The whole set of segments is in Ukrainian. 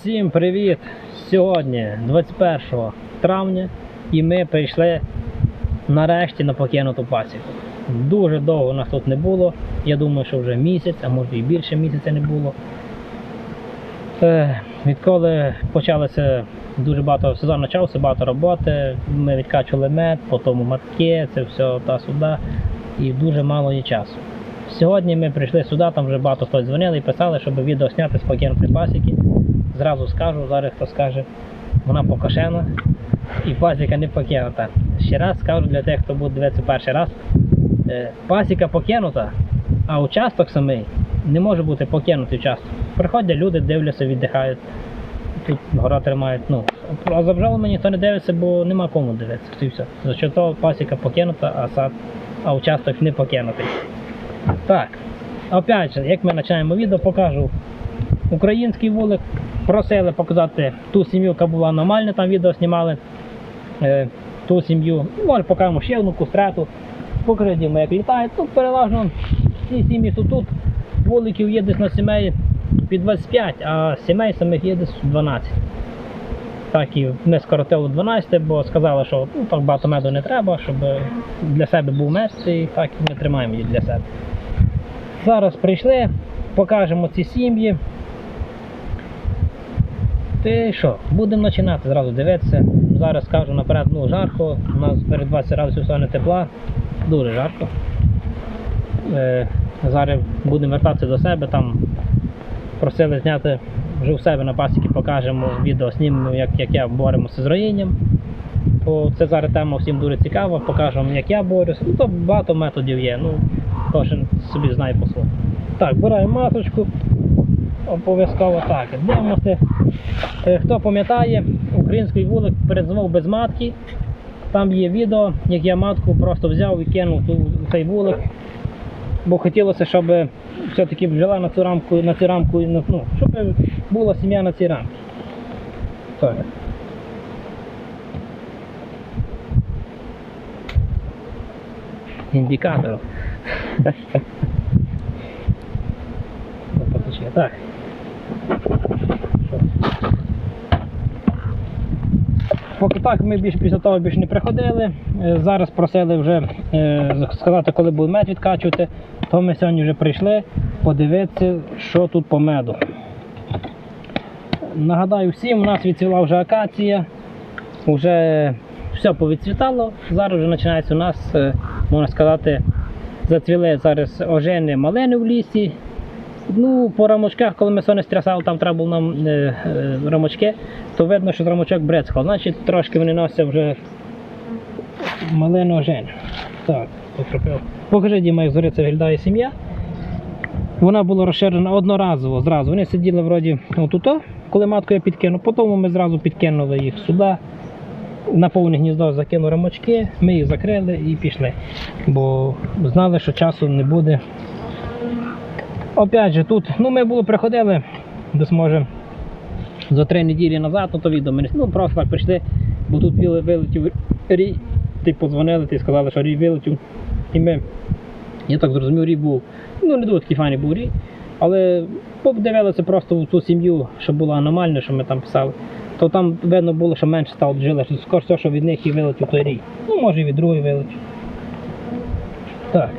Всім привіт! Сьогодні 21 травня і ми прийшли нарешті на покинуту пасіку. Дуже довго нас тут не було. Я думаю, що вже місяць, а може і більше місяця не було. Е, відколи почалося дуже багато сезон почався, багато роботи. Ми відкачували мед, потім матки, це все та сюди. І дуже мало є часу. Сьогодні ми прийшли сюди, там вже багато хтось дзвонили і писали, щоб відео зняти з покинутої пасіки. Зразу скажу, зараз хто скаже, вона покошена і пасіка не покинута. Ще раз скажу для тих, хто буде дивитися перший раз. Е, Пасіка покинута, а участок самий не може бути покинутий участок. Приходять люди, дивляться, віддихають. Тут гора тримають. Ну, а за бджолами ніхто не дивиться, бо нема кому дивитися. І все. За що того пасіка покинута, а сад, а участок не покинутий. Так, опять же, як ми починаємо відео, покажу український вулик. Просили показати ту сім'ю, яка була аномальна, там відео знімали. Е, ту сім'ю. Може покажемо ще одну кустрету. Покажемо, як літають. Тут переважно ці сім'ї, що тут вуликів є десь на сімей під 25, а сімей самих є десь 12. Так і ми скоротили 12, бо сказали, що ну, так багато меду не треба, щоб для себе був мед, і так ми тримаємо її для себе. Зараз прийшли, покажемо ці сім'ї. Ти що, будемо починати зразу дивитися. Зараз скажу наперед, ну жарко, у нас перед 20 градусів сьогодні тепла, дуже жарко. Е, зараз будемо вертатися до себе, там просили зняти вже у себе на пасіки, покажемо відео, знімемо, як, як я боремося з роїнням. Бо це зараз тема всім дуже цікава, покажемо, як я борюся. Ну, то багато методів є, ну кожен собі знає по своєму. Так, збираємо маточку. Обов'язково так. Дивимося. Е, Хто пам'ятає, український вулик передзвонив без матки. Там є відео, як я матку просто взяв і кинув цей вулик. Бо хотілося, щоб все-таки бджола на цю рамку, на цю рамку, ну, щоб була сім'я на цій рамці. Індикатор. Так. Поки так ми більш після того більше не приходили. Е, Зараз просили вже е, сказати, коли буде мед відкачувати, то ми сьогодні вже прийшли подивитися, що тут по меду. Нагадаю всім, у нас відцвіла вже акація, вже все повідцвітало. Зараз вже починається у нас, е, можна сказати, зацвіли зараз ожени малини в лісі. Ну, по рамочках, коли ми сони стрясали, там треба було нам е, е, рамочки, то видно, що з рамочок брецькав. Значить, трошки вони носять вже малину ожен. Так, покропив. Покажи, Діма, як зориться виглядає сім'я. Вона була розширена одноразово зразу. Вони сиділи вроді отуто, коли матку я підкинув. Потім ми зразу підкинули їх сюди. На повне гніздо закинули рамочки, ми їх закрили і пішли. Бо знали, що часу не буде. Опять же, тут, ну ми було приходили, десь може за три неділі назад, ну то відео ну просто так прийшли, бо тут вилетів рій, ти подзвонили, ти сказали, що рій вилетів. І ми, я так зрозумів, рій був, ну не дуже такий файний був рій, але подивилися просто в ту сім'ю, що була аномальна, що ми там писали, то там видно було, що менше стало бджоли, що скоріше, всього, що від них і вилетів той рій. Ну, може і від другої вилетів. Так,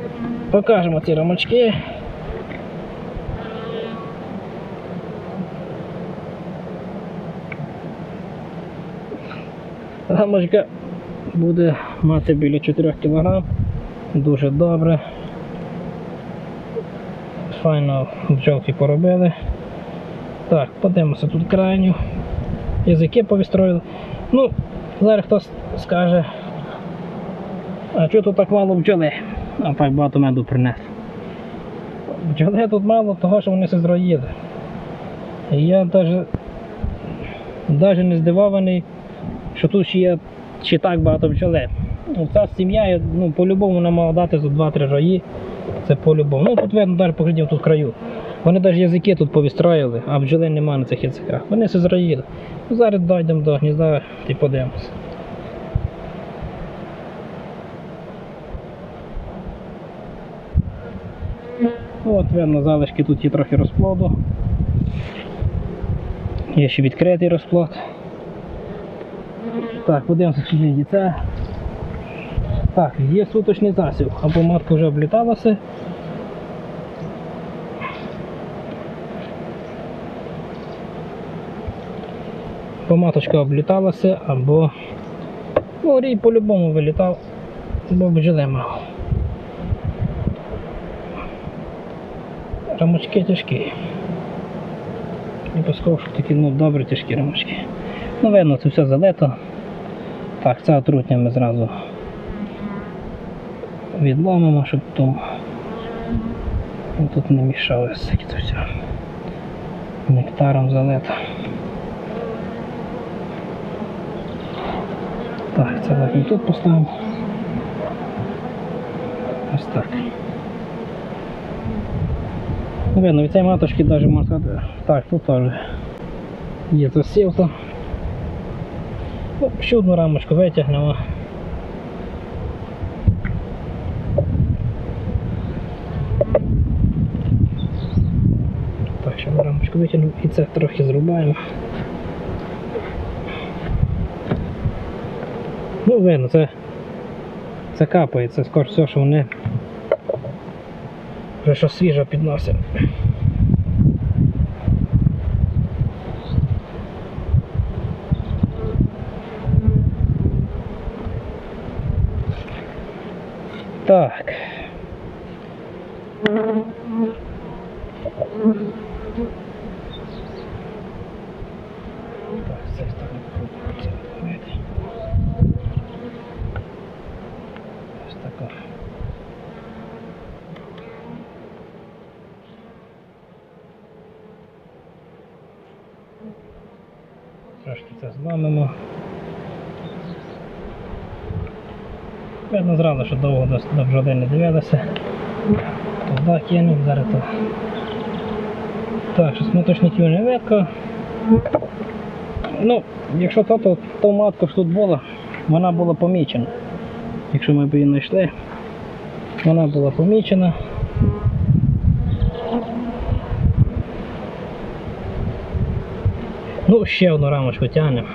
покажемо ці рамочки. Рамочка буде мати біля 4 кг. Дуже добре. Файно бджолки поробили. Так, подивимося тут крайню. Язики повістроїли. Ну, зараз хтось скаже, а чого тут так мало бджоли? А так багато меду принес. Бджоли тут мало того, що вони все зроїли. І я навіть не здивований, що тут ще є ще так багато бджоли. Ну, Ця сім'я, ну, по-любому вона мала дати за 2-3 рої. Це по-любому. Ну тут видно, навіть поглядів тут краю. Вони навіть язики тут повістроїли, а бджоли немає на цих язиках. Вони все зроїли. Ну, зараз дійдемо до гнізда і подивимося. От видно, залишки тут є трохи розплоду. Є ще відкритий розплод. Так, подивимося, чи є яйце. Так, є суточний засіб. Або матка вже обліталася. Або маточка обліталася, або ну, по-любому вилітав, бо бджоли мав. Рамочки тяжкі. Не пускав, такі ну, добре тяжкі рамочки. Ну, видно, це все залито. Так, це отрутня ми зразу відломимо, щоб ну, тут не мішалося це все. Нектаром залито. Так, це так ми тут поставимо. Ось так. Ну, видно, від цієї маточки навіть можна сказати. Так, тут теж є засів ще одну рамочку витягнемо. Так, ще одну рамочку витягнемо і це трохи зрубаємо. Ну, видно, це, це капає, це скоріше все, що вони вже що свіжо підносять. Так, це так крутиться. Ось тако. Трошки це зламимо. Видно що довго до, бджоли не дивилися. Туди кинув, зараз то. Так, що смоточників не видко. Ну, якщо то, то ту матку що тут була, вона була помічена. Якщо ми б її знайшли, вона була помічена. Ну, ще одну рамочку тягнемо.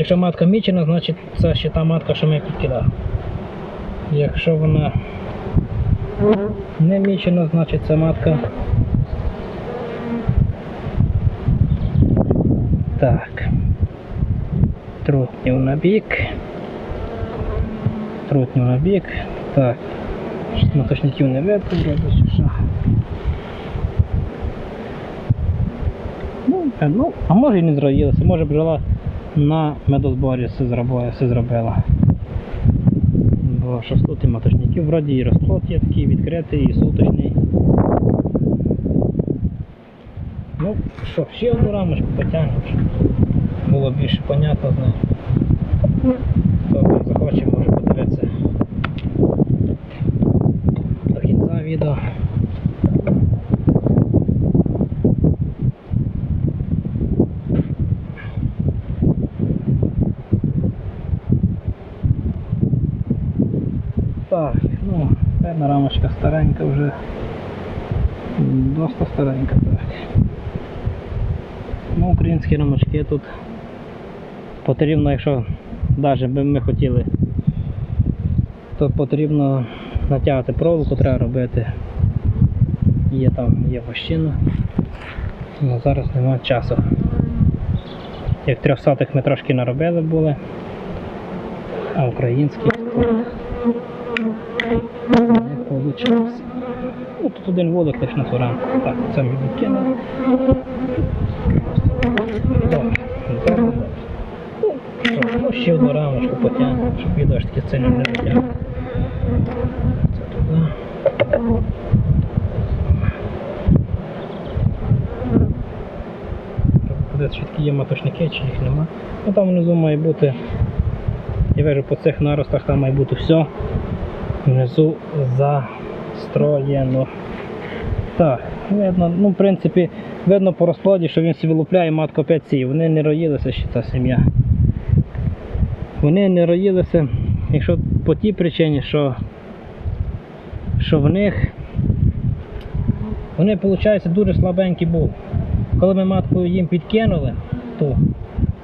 Якщо матка мічена, значить це ще та матка, що ми підкидали. Якщо вона не мічена, значить це матка. Так. Трутнів на бік. Трутнів на бік. Так. Моточників не видно, вроде що. Ну, ну, а може і не зроїлося, може бджола на медозборі все зробила. Все зробила. Бо що маточників, вроді і розплод є такий відкритий, і суточний. Ну, що, ще одну рамочку потягнемо, було більше понятно з нею. Хто захоче, може подивитися до кінця відео. Так, ну, певна рамочка старенька вже. М, Досить старенька. Ну, українські рамочки тут потрібно, якщо навіть би ми хотіли, то потрібно натягати проволоку, треба робити. Є там, є вощина. Ну, зараз немає часу. Як трьохсотих ми трошки наробили були, а українські не вийшло. Ну, тут один вулик лише на ту. Так, це. Добре, добре. Ну, ще одну рамочку потягнемо, щоб відео ж таки сильно не затягнути. Це туди. Чи є маточники, чи їх нема. Ну там внизу має бути. Я вижу по цих наростах там має бути все внизу застроєно. Так, видно, ну в принципі, видно по розкладі, що він собі лупляє матку 5 сів. Вони не роїлися ще ця сім'я. Вони не роїлися, якщо по тій причині, що, що в них вони, виходить, дуже слабенькі були. коли ми матку їм підкинули, ту,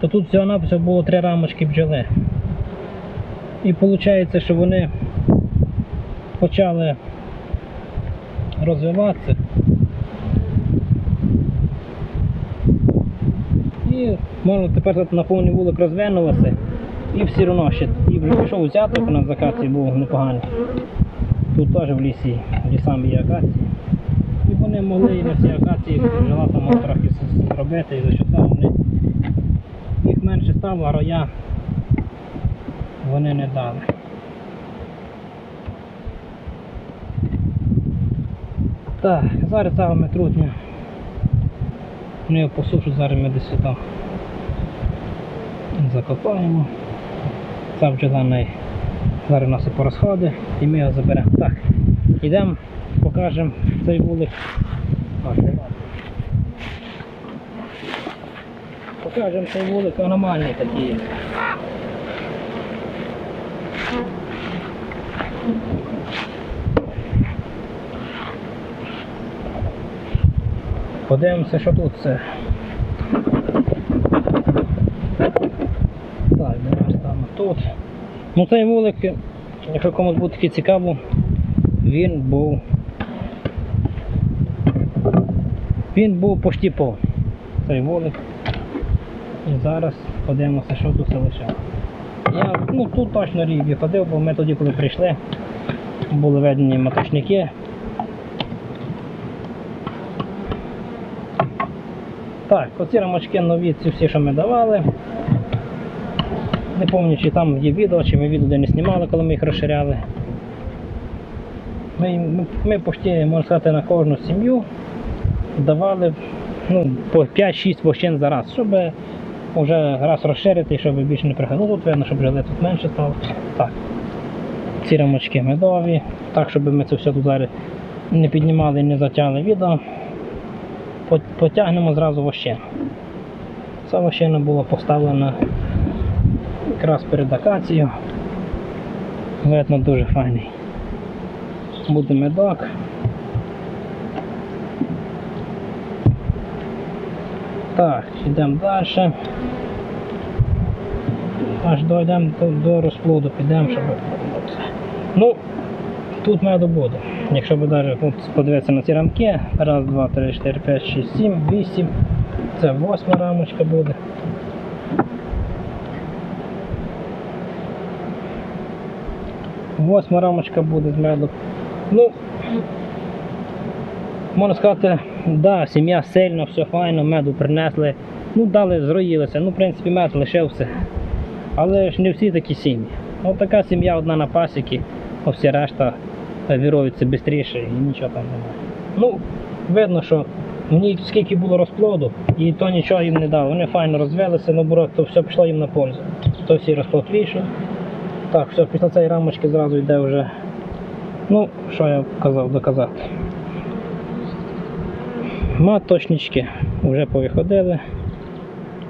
то тут всього навсього було три рамочки бджоли. І виходить, що вони почали розвиватися. І можна тепер на повний вулик розвинулося. І все одно ще і вже пішов взяток у нас з акації був непоганий. Тут теж в лісі, лісами є акації. І вони могли і на цій акації жила там трохи зробити, і за що це вони їх менше стало, а роя вони не дали. Так, зараз саме трутня. Ми його посушу, зараз ми десь сюди закопаємо. Ця бджола най- зараз у нас і порозходи і ми його заберемо. Так, йдемо, покажемо цей вулик. Покажемо цей вулик аномальний такий. Подивимося, що тут це. Так, стану тут. Ну цей вулик, якщо комусь буде таки цікаво, він був. Він був почти повний. Цей вулик. І зараз подивимося, що тут залишилося. Я ну, тут точно рівні ходив, бо ми тоді, коли прийшли, були ведені маточники. Так, оці рамочки нові, ці всі, що ми давали. Не пам'ятаю, чи там є відео, чи ми відео де не знімали, коли ми їх розширяли. Ми, ми, ми почти, можна сказати, на кожну сім'ю давали ну, по 5-6 вощин за раз, щоб вже раз розширити, щоб більше не приходило. Ну, щоб жили тут менше стало. Так. Ці рамочки медові, так, щоб ми це все тут зараз не піднімали і не затягли відео. По- Потягнемо зразу вощину. Ця вощина була поставлена якраз перед акацією. Видно дуже файний. Буде медок. Так, йдемо далі. Аж дійдемо до, до розплоду, підемо, щоб. Ну, тут меду буде. Якщо ви навіть от, подивитися на ці рамки, раз, два, три, чотири, п'ять, шість, сім, вісім. Це восьма рамочка буде. Восьма рамочка буде з меду. Ну, можна сказати, да, сім'я сильна, все файно, меду принесли. Ну, дали, зроїлися. Ну, в принципі, мед лишився. Але ж не всі такі сім'ї. От така сім'я одна на пасіки, а всі решта віруються швидше і нічого там немає. Ну, видно, що в ній скільки було розплоду, і то нічого їм не дало. Вони файно розвелися, наоборот, то все пішло їм на пользу. То всі розплод вийшов. Так, все, після цієї рамочки зразу йде вже. Ну, що я казав доказати. Маточнички вже повиходили.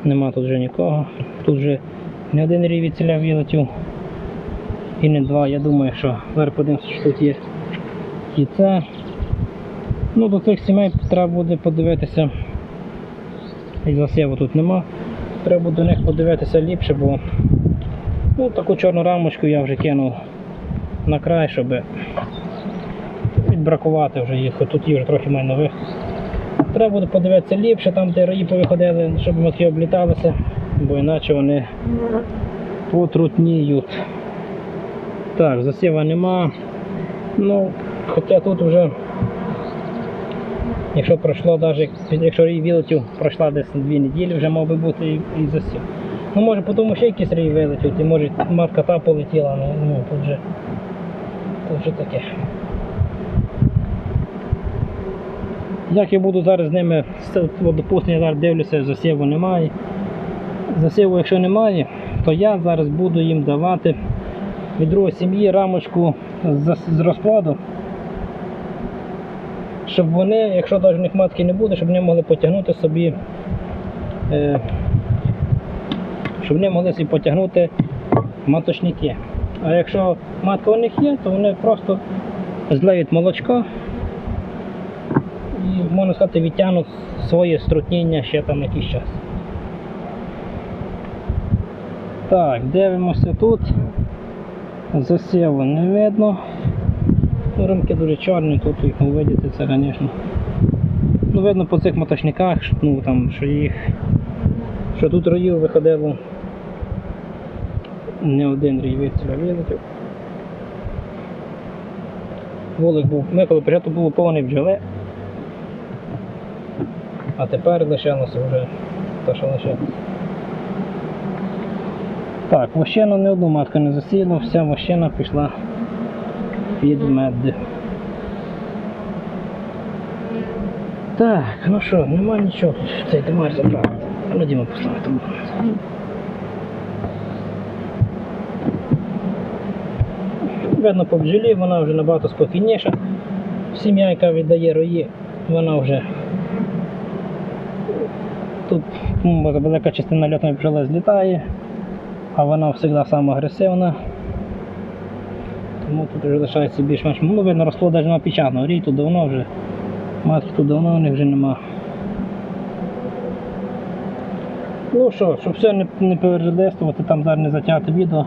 Нема тут вже нікого. Тут вже не один від ціля вилетів. І не два. Я думаю, що подивимося, що тут є. І це. Ну, до цих сімей треба буде подивитися. І засіву тут нема. Треба буде до них подивитися ліпше, бо ну, таку чорну рамочку я вже кинув на край, щоб відбракувати вже їх. Тут є вже трохи має нових. Треба буде подивитися ліпше, там де раї повиходили, щоб матки обліталися, бо іначе вони потрутніють. Так, засіва нема. Ну, хоча тут вже, якщо пройшло, навіть якщо рій вилетів, пройшла десь дві неділі, вже мав би бути і, і засів. Ну може потім ще якийсь рій вилетів, і може матка та полетіла, ну, ну тут вже, тут вже таке. Як я буду зараз з ними, от, допустимо, я зараз дивлюся, засіву немає. Засіву, якщо немає, то я зараз буду їм давати від другої сім'ї рамочку з, розплоду, щоб вони, якщо навіть в них матки не буде, щоб вони могли потягнути собі, е, щоб вони могли собі потягнути маточники. А якщо матка у них є, то вони просто злеють молочко і, можна сказати, відтягнуть своє струтніння ще там якийсь час. Так, дивимося тут. Засіло не видно. Рамки дуже чорні, тут їх не видіти, це, звісно. Ну, видно по цих моточниках, що, ну, там, що їх. Що тут роїв виходило. Не один рій вилетів. Вулик був, ми коли початку було повний бджоли. А тепер лишилося вже те, що лишилося. Так, вощина не одну матку не засіяла, вся вощина пішла під мед. Так, ну що, нема нічого. Цей димар забрати. А ну Діма поставити. Видно по бджолі, вона вже набагато спокійніша. Сім'я, яка віддає рої, вона вже тут велика частина льотної бджоли злітає, а вона завжди сама агресивна. Тому тут вже лишається більш-менш. Ну, видно, росло навіть на печатного. Рій тут давно вже. Матки тут давно у них вже нема. Ну що, щоб все не, не перелистувати, там зараз не затягти відео.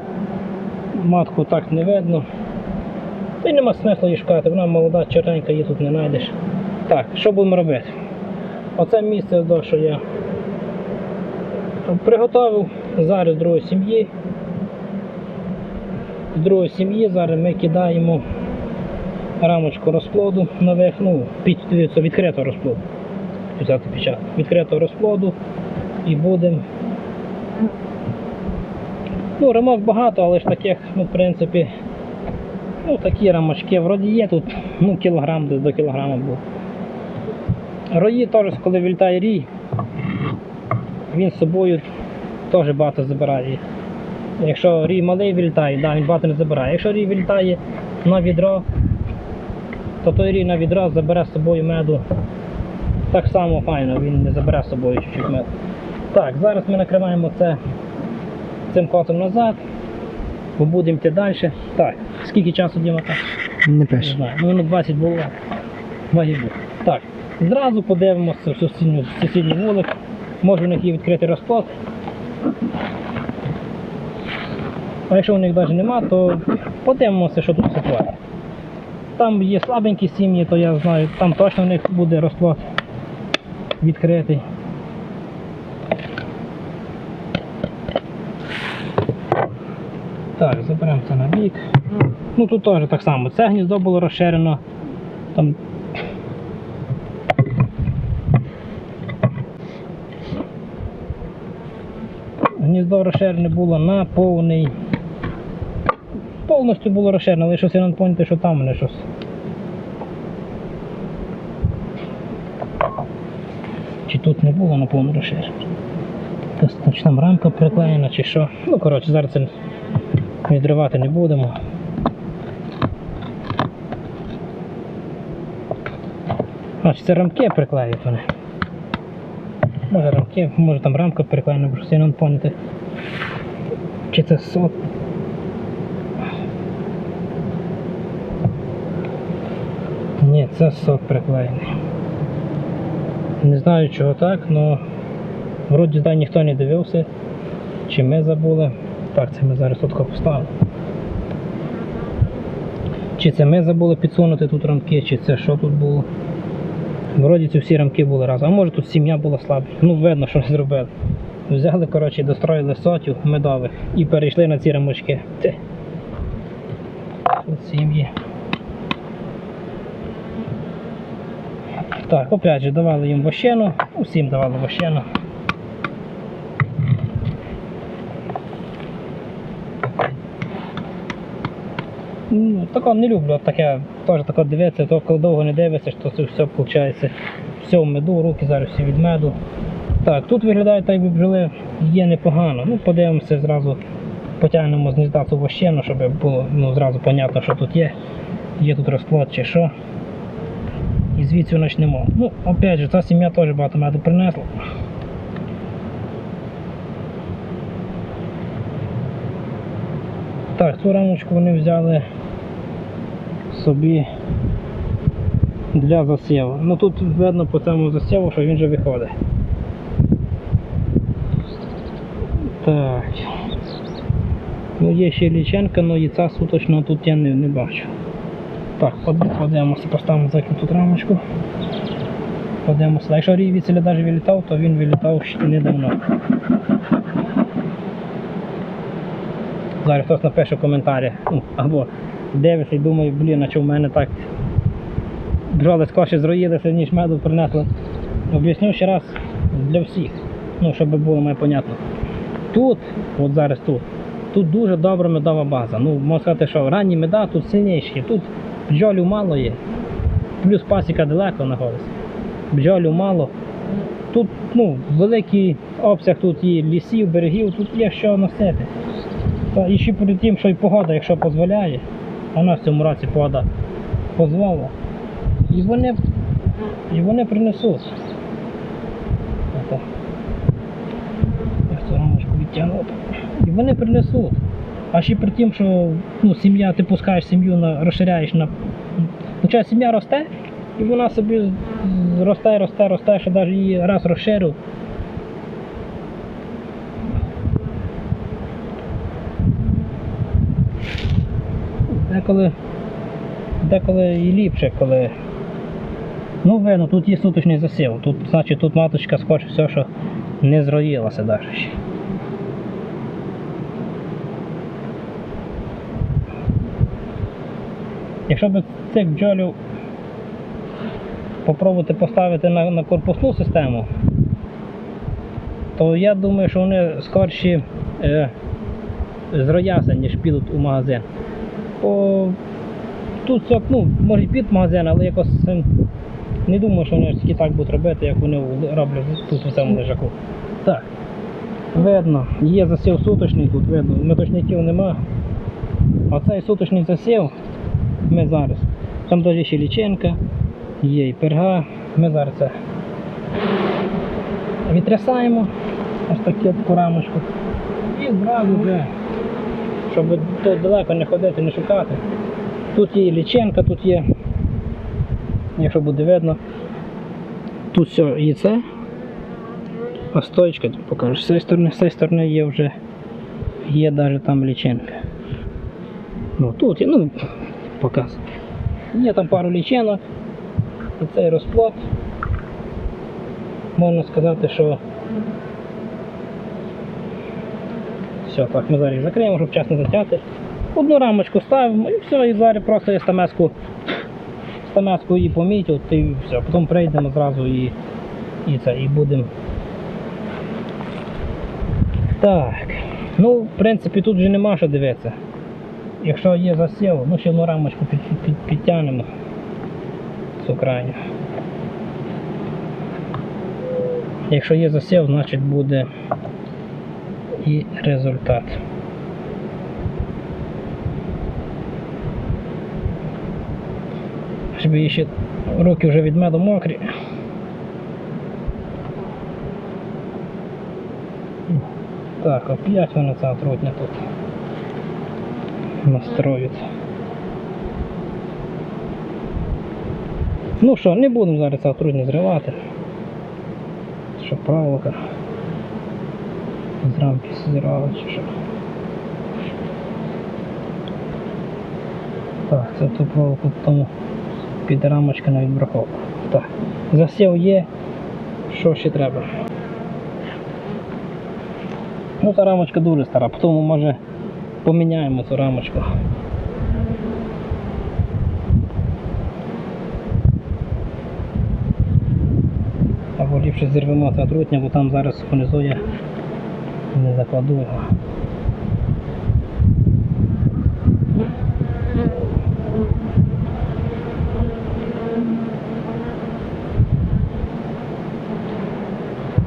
Матку так не видно. Й нема смислу її шукати, вона молода, чорненька, її тут не знайдеш. Так, що будемо робити? Оце місце, що я приготував зараз другої сім'ї. З другої сім'ї зараз ми кидаємо рамочку розплоду нових, ну, під, дивіться, відкритого розплоду. Взяти печатку. Відкритого розплоду і будемо. Ну, рамок багато, але ж таких, ну, в принципі, ну, такі рамочки, вроді є тут, ну, кілограм, десь до кілограма був. Рої теж, коли вилітає рій, він з собою теж багато забирає. Якщо рій малий вилітає, да, він багато не забирає. Якщо рій вилітає на відро, то той рій на відро забере з собою меду. Так само файно, він не забере з собою чуть-чуть меду. Так, зараз ми накриваємо це цим котом назад, бо будемо йти далі. Так, скільки часу Діма так? Не Не пише. знаю, ну минут 20 було. Має бути. Так, зразу подивимося в в сусідній вулик. Може у них є відкритий розплод. А якщо у них навіть нема, то подивимося, що тут ситуація. Там є слабенькі сім'ї, то я знаю, там точно у них буде розплод відкритий. Так, заберемо це на бік. Ну тут теж так само. Це гніздо було розширено. Там... Гніздо розширене було на повний. Повністю було розширено, але щось я не пам'ятаю, що там мене щось. Чи тут не було на повну розширено? Якась там рамка приклеєна чи що. Ну коротше, зараз це відривати не будемо. А, це рамки приклеюють вони? Може рамки, може там рамка приклеєна, щось я не пам'ятаю. Чи це сот? Це сот приклеєний. Не знаю чого так, але вроді да, ніхто не дивився. Чи ми забули? Так, це ми зараз тут поставимо. Чи це ми забули підсунути тут рамки, чи це що тут було? Вроді ці всі рамки були разом. А може тут сім'я була слабша. Ну видно, що зробили. Взяли, коротше, достроїли сотю медових і перейшли на ці рамочки. Тут сім'ї. Так, опять же, давали їм вощену, усім давали вощену. Ну, Тако не люблю, таке теж тако дивитися, то коли довго не дивишся, то це все виходить. Все в меду, руки зараз всі від меду. Так, тут виглядає так, якби бджоли є непогано. Ну, подивимося зразу, потягнемо з гнізда цю вощину, щоб було ну, зразу понятно, що тут є. Є тут розплод чи що. І звідси почнемо. Ну, опять же, ця сім'я теж багато меду принесла. Так, цю рамочку вони взяли собі для засіву. Ну тут видно по цьому засіву, що він вже виходить. Так. Ну є ще ліченка, але яйця суточного тут я не, не бачу. Так, подивимося, поставимо закриту тут рамочку. Подивимося. Якщо рій віцеля навіть вилітав, то він вилітав ще недавно. Зараз хтось напише в коментарі. Ну, або дивиться і думає, блін, а чого в мене так бджоли скорше зроїлися, ніж меду принесли. Об'ясню ще раз для всіх, ну, щоб було мені понятно. Тут, от зараз тут, тут дуже добра медова база. Ну, можна сказати, що ранні меда тут сильніші. Тут бджолів мало є. Плюс пасіка далеко знаходиться. Бджолів мало. Тут ну, великий обсяг тут і лісів, берегів, тут є що носити. Та і ще перед тим, що і погода, якщо дозволяє, а нас в цьому році погода дозволила. І вони, і вони принесуть. Ото. Я цю рамочку відтягнути. І вони принесуть. А ще при тим, що ну, сім'я, ти пускаєш сім'ю на розширяєш на. Чого, сім'я росте, і вона собі росте, росте, росте, що навіть її раз розширив. Деколи, деколи і ліпше, коли. Ну, видно, тут є суточний засів. Тут, значить, тут маточка схоче все, що не зроїлася далі. Якщо б цих бджолів попробувати поставити на, на корпусну систему, то я думаю, що вони скорші е, зрояться, ніж підуть у магазин. Бо тут все, ну, може під магазин, але якось е, не думаю, що вони тільки так будуть робити, як вони роблять тут у цьому лежаку. Так. Видно, є засів суточний, тут видно, меточників нема. А цей суточний засів ми зараз. Там теж ще лічинка, є і перга. Ми зараз це відтрясаємо ось таку рамочку. І зразу вже, щоб далеко не ходити, не шукати. Тут є і лічинка, тут є, якщо буде видно, тут все яйце, а стоечка покажу. З цієї сторони, з цієї сторони є вже є навіть там лічинка. Ну тут ну показ. Є там пару лічинок. І цей розплод. Можна сказати, що все, так, ми зараз їх закриємо, щоб час не затягти. Одну рамочку ставимо і все, і зараз просто стамеску, стамеску її помітю, і все, потім прийдемо зразу і, і це, і будемо. Так. Ну, в принципі, тут вже нема що дивитися. Якщо є засів, ну ще одну рамочку під, під, під, підтягнемо цю крайню. Якщо є засів, значить буде і результат. Щоб її ще руки вже від меду мокрі. Так, опять вона ця трутня тут настроїть. Ну що, не будемо зараз цього трудно зривати. Що проволока з рамки зірвала чи що. Так, це ту проволоку тому під рамочка на відбраковку. Так, засів є, що ще треба. Ну та рамочка дуже стара, потім може поміняємо цю рамочку. Або ліпше зірвемо це трутня, бо там зараз внизу я не закладу його.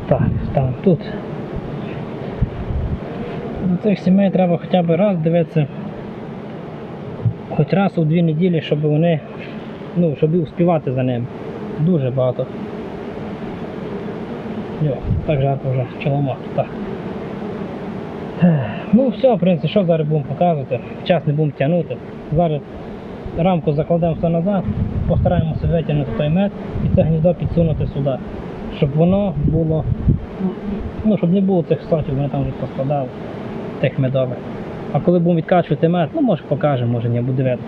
Так, там тут. Цих сімей треба хоча б раз дивитися, хоч раз у дві неділі, щоб вони, ну, щоб успівати за ними. Дуже багато. Йо, так жарко вже, чоломак, так. Ну все, в принципі, що зараз будемо показувати. Час не будемо тягнути. Зараз рамку закладемо все назад постараємося витягнути той мед і це гніздо підсунути сюди, щоб воно було, ну, щоб не було цих сортів, вони там вже поскладали, тих медових. А коли будемо відкачувати мед, ну може покажемо, може не буде видно.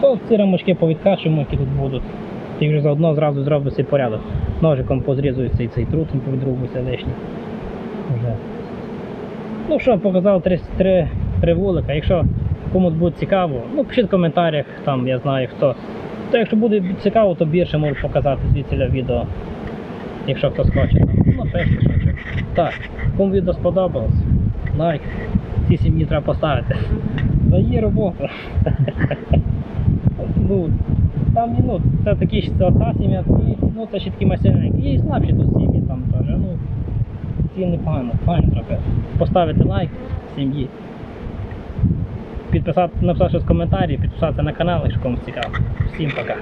То ці рамочки повідкачуємо, які тут будуть. І вже заодно зразу зробимо цей порядок. Ножиком позрізується і цей трутень повідрубується лишній. Вже. Ну що, показав три, три, три вулика. Якщо комусь буде цікаво, ну пишіть в коментарях, там я знаю хто. То якщо буде цікаво, то більше можу показати звідси відео. Якщо хтось хоче. Ну, пишіть, що. Так, кому відео сподобалось, лайк. Цій сім'ї треба поставити. Та є робота. ну, там ну, це такі ж одна сім'я, і, ну це ще такі мастерники. Є і слабші тут сім'ї там теж. Ну, ці непогано, файно треба. Поставити лайк сім'ї. Підписати, написати щось в коментарі, підписатися на канал, якщо комусь цікаво. Всім пока.